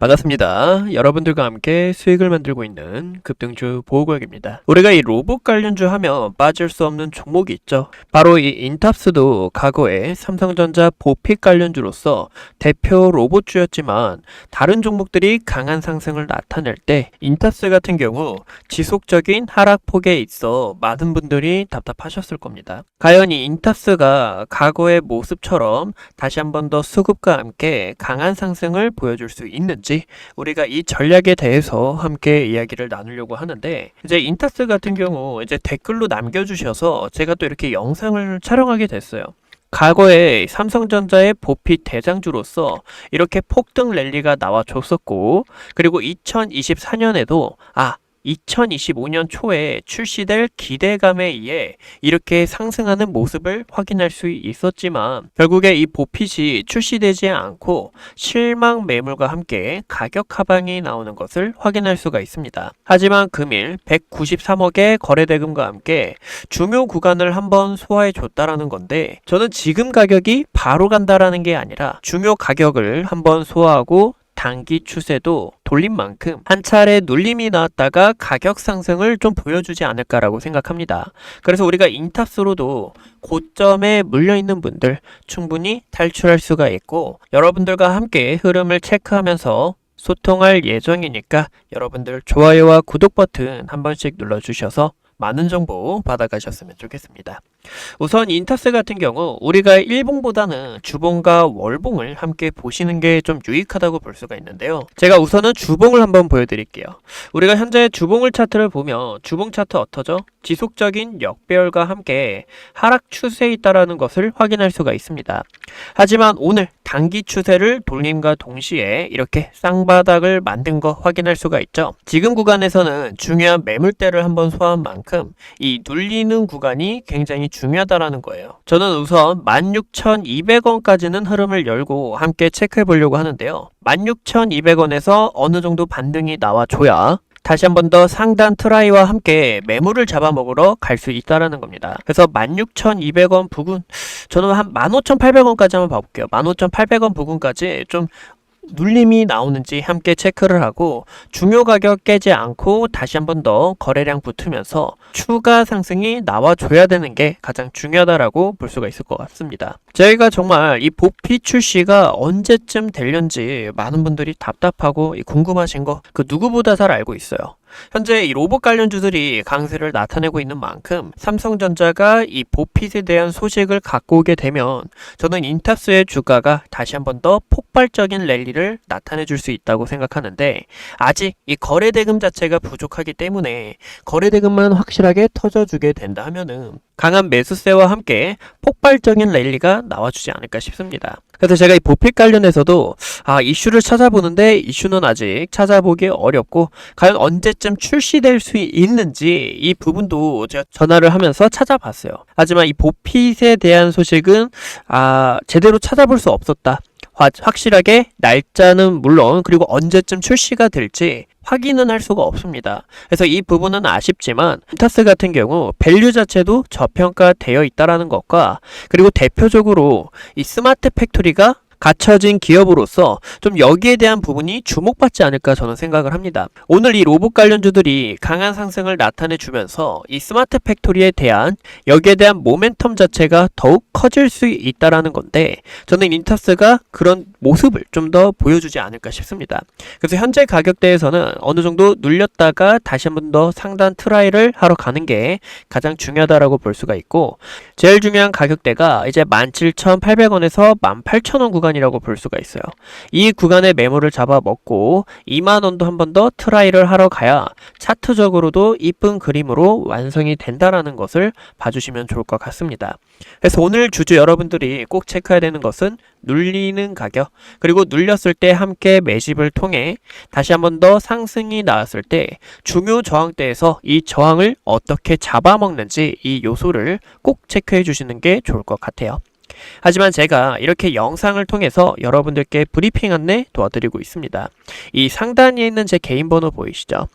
반갑습니다. 여러분들과 함께 수익을 만들고 있는 급등주 보호구역입니다. 우리가 이 로봇 관련주 하면 빠질 수 없는 종목이 있죠. 바로 이 인탑스도 과거에 삼성전자 보픽 관련주로서 대표 로봇주였지만 다른 종목들이 강한 상승을 나타낼 때 인탑스 같은 경우 지속적인 하락폭에 있어 많은 분들이 답답하셨을 겁니다. 과연 이 인탑스가 과거의 모습처럼 다시 한 번 더 수급과 함께 강한 상승을 보여줄 수 있는지 우리가 이 전략에 대해서 함께 이야기를 나누려고 하는데 이제 인타스 같은 경우 이제 댓글로 남겨주셔서 제가 또 이렇게 영상을 촬영하게 됐어요. 과거에 삼성전자의 보핏 대장주로서 이렇게 폭등 랠리가 나와 줬었고 그리고 2024년에도 아 2025년 초에 출시될 기대감에 의해 이렇게 상승하는 모습을 확인할 수 있었지만 결국에 이 보핏이 출시되지 않고 실망 매물과 함께 가격 하방이 나오는 것을 확인할 수가 있습니다. 하지만 금일 193억의 거래 대금과 함께 중요 구간을 한번 소화해 줬다라는 건데 저는 지금 가격이 바로 간다라는 게 아니라 중요 가격을 한번 소화하고 단기 추세도 돌린 만큼 한 차례 눌림이 나왔다가 가격 상승을 좀 보여주지 않을까라고 생각합니다. 그래서 우리가 인탑스로도 고점에 물려 있는 분들 충분히 탈출할 수가 있고 여러분들과 함께 흐름을 체크하면서 소통할 예정이니까 여러분들 좋아요와 구독 버튼 한 번씩 눌러주셔서 많은 정보 받아가셨으면 좋겠습니다. 우선 인타스 같은 경우 우리가 일봉보다는 주봉과 월봉을 함께 보시는 게 좀 유익하다고 볼 수가 있는데요. 제가 우선은 주봉을 한번 보여드릴게요. 우리가 현재 주봉을 차트를 보면 주봉 차트 어떠죠? 지속적인 역배열과 함께 하락 추세에 있다라는 것을 확인할 수가 있습니다. 하지만 오늘 단기 추세를 돌림과 동시에 이렇게 쌍바닥을 만든 거 확인할 수가 있죠. 지금 구간에서는 중요한 매물대를 한번 소화한 만큼 이 눌리는 구간이 굉장히 중요하다라는 거예요. 저는 우선 16,200원까지는 흐름을 열고 함께 체크해 보려고 하는데요. 16,200원에서 어느 정도 반등이 나와줘야 다시 한 번 더 상단 트라이와 함께 매물을 잡아먹으러 갈 수 있다라는 겁니다. 그래서 16,200원 부근 저는 한 15,800원까지 한번 봐볼게요. 15,800원 부근까지 좀 눌림이 나오는지 함께 체크를 하고 중요 가격 깨지 않고 다시 한 번 더 거래량 붙으면서 추가 상승이 나와줘야 되는 게 가장 중요하다라고 볼 수가 있을 것 같습니다. 저희가 정말 이 보피 출시가 언제쯤 될련지 많은 분들이 답답하고 궁금하신 거 그 누구보다 잘 알고 있어요. 현재 이 로봇 관련주들이 강세를 나타내고 있는 만큼 삼성전자가 이 보핏에 대한 소식을 갖고 오게 되면 저는 인탑스의 주가가 다시 한번 더 폭발적인 랠리를 나타내 줄 수 있다고 생각하는데 아직 이 거래 대금 자체가 부족하기 때문에 거래 대금만 확실하게 터져주게 된다 하면은 강한 매수세와 함께 폭발적인 랠리가 나와주지 않을까 싶습니다. 그래서 제가 이 보필 관련해서도 아 이슈를 찾아보는데 이슈는 아직 찾아보기 어렵고 과연 언제쯤 출시될 수 있는지 이 부분도 제가 전화를 하면서 찾아봤어요. 하지만 이 보핏에 대한 소식은 아 제대로 찾아볼 수 없었다. 확실하게 날짜는 물론 그리고 언제쯤 출시가 될지 확인은 할 수가 없습니다. 그래서 이 부분은 아쉽지만 타스 같은 경우 밸류 자체도 저평가되어 있다라는 것과 그리고 대표적으로 이 스마트 팩토리가 갖춰진 기업으로서 좀 여기에 대한 부분이 주목받지 않을까 저는 생각을 합니다. 오늘 이 로봇 관련주들이 강한 상승을 나타내 주면서 이 스마트 팩토리에 대한 여기에 대한 모멘텀 자체가 더욱 커질 수 있다라는 건데 저는 인터스가 그런 모습을 좀 더 보여주지 않을까 싶습니다. 그래서 현재 가격대에서는 어느 정도 눌렸다가 다시 한 번 더 상단 트라이를 하러 가는 게 가장 중요하다라고 볼 수가 있고 제일 중요한 가격대가 이제 17,800원에서 18,000원 구간 구간이라고 볼 수가 있어요. 이 구간의 매물을 잡아 먹고 2만 원도 한 번 더 트라이를 하러 가야 차트적으로도 이쁜 그림으로 완성이 된다라는 것을 봐주시면 좋을 것 같습니다. 그래서 오늘 주주 여러분들이 꼭 체크해야 되는 것은 눌리는 가격 그리고 눌렸을 때 함께 매집을 통해 다시 한 번 더 상승이 나왔을 때 중요 저항대에서 이 저항을 어떻게 잡아먹는지 이 요소를 꼭 체크해 주시는 게 좋을 것 같아요. 하지만 제가 이렇게 영상을 통해서 여러분들께 브리핑 안내 도와드리고 있습니다. 이 상단에 있는 제 개인 번호 보이시죠?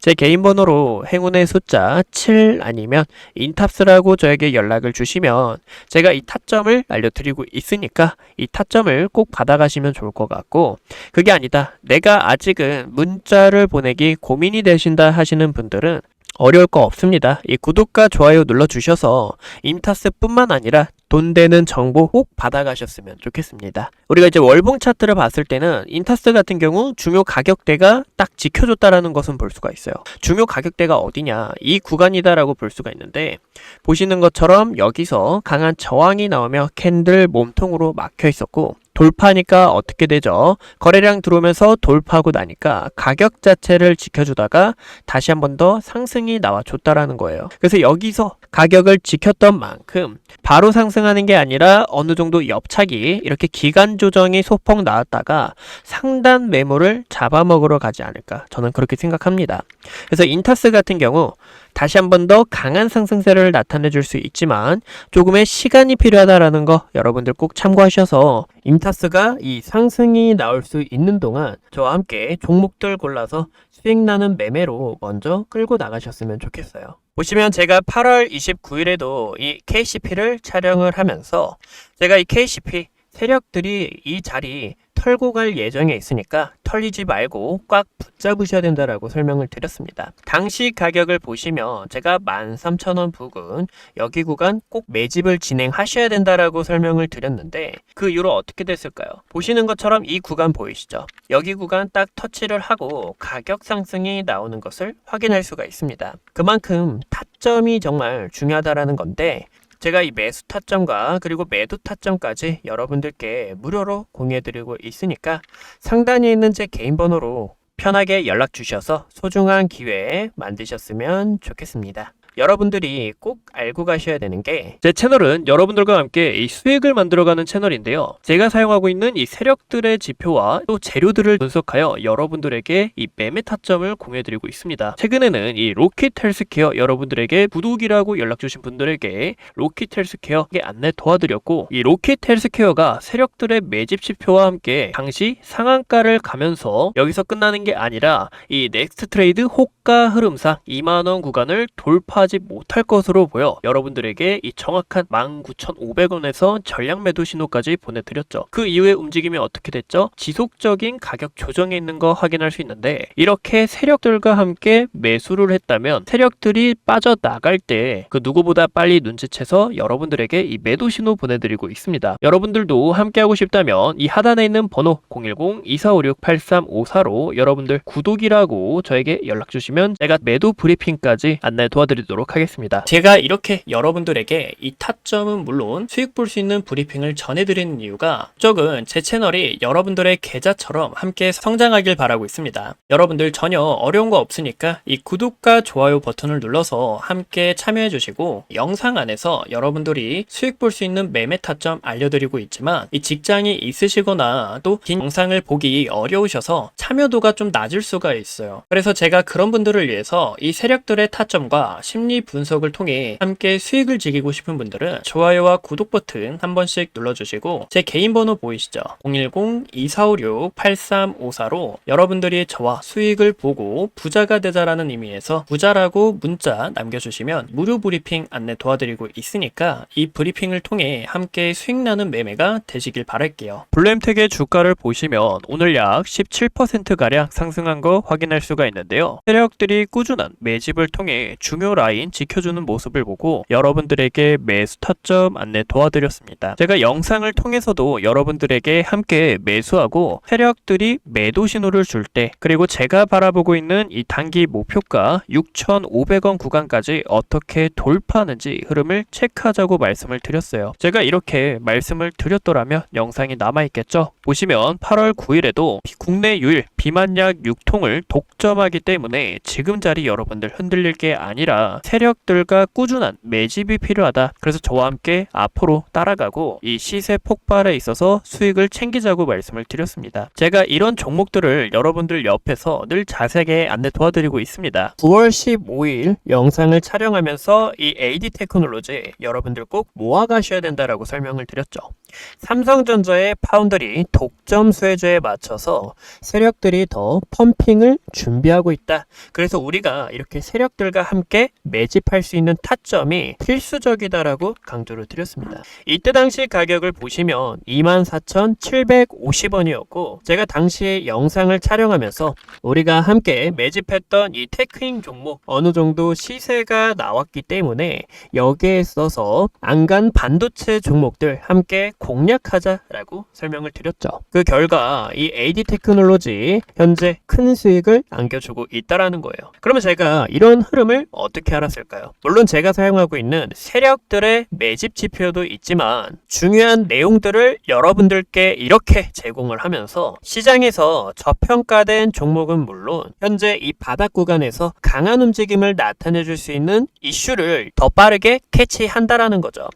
제 개인 번호로 행운의 숫자 7 아니면 인탑스라고 저에게 연락을 주시면 제가 이 타점을 알려드리고 있으니까 이 타점을 꼭 받아가시면 좋을 것 같고 그게 아니다. 내가 아직은 문자를 보내기 고민이 되신다 하시는 분들은 어려울 거 없습니다. 이 구독과 좋아요 눌러주셔서 임타스뿐만 아니라 돈 되는 정보 꼭 받아가셨으면 좋겠습니다. 우리가 이제 월봉 차트를 봤을 때는 인타스 같은 경우 중요 가격대가 딱 지켜줬다라는 것은 볼 수가 있어요. 중요 가격대가 어디냐? 이 구간이다라고 볼 수가 있는데 보시는 것처럼 여기서 강한 저항이 나오며 캔들 몸통으로 막혀 있었고 돌파니까 어떻게 되죠? 거래량 들어오면서 돌파하고 나니까 가격 자체를 지켜주다가 다시 한 번 더 상승이 나와줬다라는 거예요. 그래서 여기서 가격을 지켰던 만큼 바로 상승하는 게 아니라 어느 정도 옆차기 이렇게 기간 조정이 소폭 나왔다가 상단 매물을 잡아먹으러 가지 않을까 저는 그렇게 생각합니다. 그래서 인타스 같은 경우 다시 한 번 더 강한 상승세를 나타내 줄 수 있지만 조금의 시간이 필요하다라는 거 여러분들 꼭 참고하셔서 임타스가 이 상승이 나올 수 있는 동안 저와 함께 종목들 골라서 수익 나는 매매로 먼저 끌고 나가셨으면 좋겠어요. 보시면 제가 8월 29일에도 이 KCP를 촬영을 하면서 제가 이 KCP 세력들이 이 자리 털고 갈 예정에 있으니까 털리지 말고 꽉 붙잡으셔야 된다라고 설명을 드렸습니다. 당시 가격을 보시면 제가 13,000원 부근 여기 구간 꼭 매집을 진행하셔야 된다라고 설명을 드렸는데 그 이후로 어떻게 됐을까요? 보시는 것처럼 이 구간 보이시죠? 여기 구간 딱 터치를 하고 가격 상승이 나오는 것을 확인할 수가 있습니다. 그만큼 타점이 정말 중요하다라는 건데 제가 이 매수 타점과 그리고 매도 타점까지 여러분들께 무료로 공유해드리고 있으니까 상단에 있는 제 개인 번호로 편하게 연락 주셔서 소중한 기회 만드셨으면 좋겠습니다. 여러분들이 꼭 알고 가셔야 되는 게 제 채널은 여러분들과 함께 이 수익을 만들어가는 채널인데요. 제가 사용하고 있는 이 세력들의 지표와 또 재료들을 분석하여 여러분들에게 이 매매 타점을 공유해드리고 있습니다. 최근에는 이 로켓 헬스케어 여러분들에게 구독이라고 연락 주신 분들에게 로켓 헬스케어에 안내 도와드렸고 이 로켓 헬스케어가 세력들의 매집 지표와 함께 당시 상한가를 가면서 여기서 끝나는 게 아니라 이 넥스트 트레이드 호가 흐름상 2만원 구간을 돌파 하지 못할 것으로 보여 여러분들에게 이 정확한 19,500원에서 전량 매도 신호까지 보내드렸죠. 그 이후에 움직임이 어떻게 됐죠? 지속적인 가격 조정에 있는 거 확인할 수 있는데 이렇게 세력들과 함께 매수를 했다면 세력들이 빠져나갈 때 그 누구보다 빨리 눈치채서 여러분들에게 이 매도 신호 보내드리고 있습니다. 여러분들도 함께하고 싶다면 이 하단에 있는 번호 010-2456-8354로 여러분들 구독이라고 저에게 연락 주시면 제가 매도 브리핑까지 안내 도와드리도록 하도록 하겠습니다. 제가 이렇게 여러분들에게 이 타점은 물론 수익 볼 수 있는 브리핑을 전해드리는 이유가 쪽은 제 채널이 여러분들의 계좌처럼 함께 성장하길 바라고 있습니다. 여러분들 전혀 어려운 거 없으니까 이 구독과 좋아요 버튼을 눌러서 함께 참여해 주시고 영상 안에서 여러분들이 수익 볼 수 있는 매매 타점 알려드리고 있지만 이 직장이 있으시거나 또 긴 영상을 보기 어려우셔서 참여도가 좀 낮을 수가 있어요. 그래서 제가 그런 분들을 위해서 이 세력들의 타점과 심리 심리 분석을 통해 함께 수익을 즐기고 싶은 분들은 좋아요와 구독 버튼 한 번씩 눌러주시고 제 개인 번호 보이시죠? 010-2456-8354로 여러분들이 저와 수익을 보고 부자가 되자라는 의미에서 부자라고 문자 남겨주시면 무료 브리핑 안내 도와드리고 있으니까 이 브리핑을 통해 함께 수익 나는 매매가 되시길 바랄게요. 블루엠텍의 주가를 보시면 오늘 약 17%가량 상승한 거 확인할 수가 있는데요. 세력들이 꾸준한 매집을 통해 중요 라인 라인 지켜주는 모습을 보고 여러분들에게 매수 타점 안내 도와드렸습니다. 제가 영상을 통해서도 여러분들에게 함께 매수하고 세력들이 매도 신호를 줄 때 그리고 제가 바라보고 있는 이 단기 목표가 6,500원 구간까지 어떻게 돌파하는지 흐름을 체크하자고 말씀을 드렸어요. 제가 이렇게 말씀을 드렸더라면 영상이 남아있겠죠? 보시면 8월 9일에도 국내 유일 비만약 6통을 독점하기 때문에 지금 자리 여러분들 흔들릴 게 아니라 세력들과 꾸준한 매집이 필요하다. 그래서 저와 함께 앞으로 따라가고 이 시세 폭발에 있어서 수익을 챙기자고 말씀을 드렸습니다. 제가 이런 종목들을 여러분들 옆에서 늘 자세하게 안내 도와드리고 있습니다. 9월 15일 영상을 촬영하면서 이 AD 테크놀로지 여러분들 꼭 모아가셔야 된다라고 설명을 드렸죠. 삼성전자의 파운더리 독점 수혜주에 맞춰서 세력들이 더 펌핑을 준비하고 있다. 그래서 우리가 이렇게 세력들과 함께 매집할 수 있는 타점이 필수적이다라고 강조를 드렸습니다. 이때 당시 가격을 보시면 24,750원이었고 제가 당시에 영상을 촬영하면서 우리가 함께 매집했던 이 테크인 종목 어느 정도 시세가 나왔기 때문에 여기에 있어서 안간 반도체 종목들 함께 공략하자라고 설명을 드렸죠. 그 결과 이 AD 테크놀로지 현재 큰 수익을 안겨주고 있다라는 거예요. 그러면 제가 이런 흐름을 어떻게 알았을까요? 물론 제가 사용하고 있는 세력들의 매집 지표도 있지만 중요한 내용들을 여러분들께 이렇게 제공을 하면서 시장에서 저평가된 종목은 물론 현재 이 바닥 구간에서 강한 움직임을 나타내 줄 수 있는 이슈를 더 빠르게 캐치한다라는 거죠.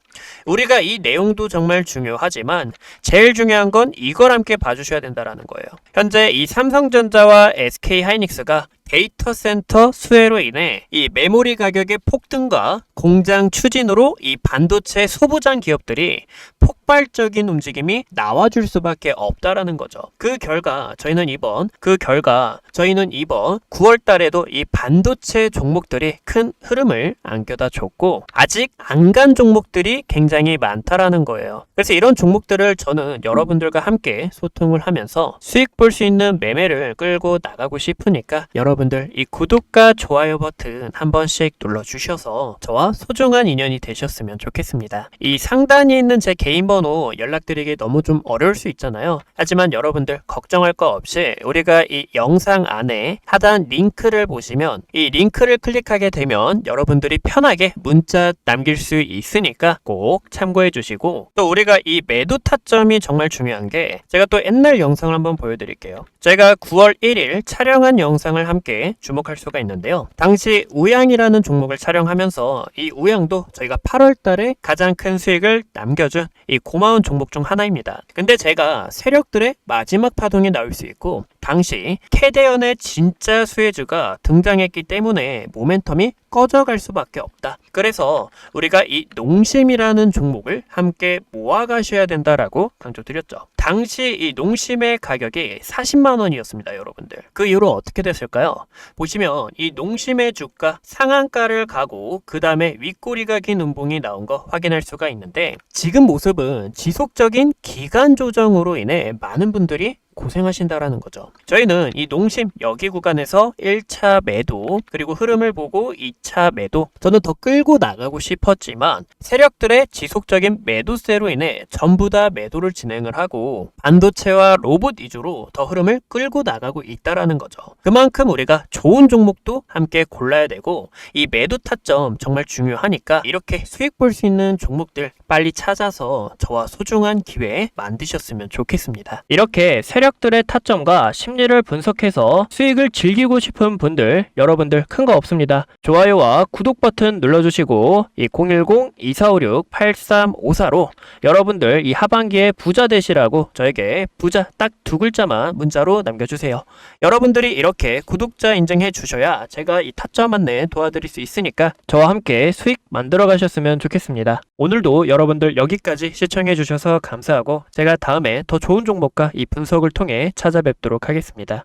우리가 이 내용도 정말 중요 하지만 제일 중요한 건 이걸 함께 봐주셔야 된다라는 거예요. 현재 이 삼성전자와 SK 하이닉스가 데이터 센터 수혜로 인해 이 메모리 가격의 폭등과 공장 추진으로 이 반도체 소부장 기업들이 폭발적인 움직임이 나와줄 수밖에 없다라는 거죠. 그 결과 저희는 이번 그 결과 저희는 이번 9월 달에도 이 반도체 종목들이 큰 흐름을 안겨다 줬고 아직 안 간 종목들이 굉장히 많다라는 거예요. 그래서 이런 종목들을 저는 여러분들과 함께 소통을 하면서 수익 볼 수 있는 매매를 끌고 나가고 싶으니까 여러분 들 이 구독과 좋아요 버튼 한 번씩 눌러 주셔서 저와 소중한 인연이 되셨으면 좋겠습니다. 이 상단에 있는 제 개인 번호 연락드리기 너무 좀 어려울 수 있잖아요. 하지만 여러분들 걱정할 거 없이 우리가 이 영상 안에 하단 링크를 보시면 이 링크를 클릭하게 되면 여러분들이 편하게 문자 남길 수 있으니까 꼭 참고해 주시고 또 우리가 이 매도 타점이 정말 중요한 게 제가 또 옛날 영상을 한번 보여드릴게요. 제가 9월 1일 촬영한 영상을 함께 주목할 수가 있는데요. 당시 우양이라는 종목을 촬영하면서 이 우양도 저희가 8월 달에 가장 큰 수익을 남겨준 이 고마운 종목 중 하나입니다. 근데 제가 세력들의 마지막 파동이 나올 수 있고 당시 캐대언의 진짜 수혜주가 등장했기 때문에 모멘텀이 꺼져갈 수밖에 없다. 그래서 우리가 이 농심이라는 종목을 함께 모아가셔야 된다라고 강조드렸죠. 당시 이 농심의 가격이 40만 원이었습니다, 여러분들. 그 이후로 어떻게 됐을까요? 보시면 이 농심의 주가 상한가를 가고 그 다음에 윗꼬리가 긴 음봉이 나온 거 확인할 수가 있는데 지금 모습은 지속적인 기간 조정으로 인해 많은 분들이 고생하신다라는 거죠. 저희는 이 농심 여기 구간에서 1차 매도 그리고 흐름을 보고 2차 매도 저는 더 끌고 나가고 싶었지만 세력들의 지속적인 매도세로 인해 전부 다 매도를 진행을 하고 반도체와 로봇 위주로 더 흐름을 끌고 나가고 있다라는 거죠. 그만큼 우리가 좋은 종목도 함께 골라야 되고 이 매도 타점 정말 중요하니까 이렇게 수익 볼 수 있는 종목들 빨리 찾아서 저와 소중한 기회 만드셨으면 좋겠습니다. 이렇게 세력들의 타점과 심리를 분석해서 수익을 즐기고 싶은 분들 여러분들 큰 거 없습니다. 좋아요와 구독 버튼 눌러주시고 이 010-2456-8354로 여러분들 이 하반기에 부자 되시라고 저에게 부자 딱 두 글자만 문자로 남겨주세요. 여러분들이 이렇게 구독자 인증해 주셔야 제가 이 타점 안내 도와드릴 수 있으니까 저와 함께 수익 만들어 가셨으면 좋겠습니다. 오늘도 여러분들 여기까지 시청해 주셔서 감사하고 제가 다음에 더 좋은 종목과 이 분석을 통해 찾아뵙도록 하겠습니다.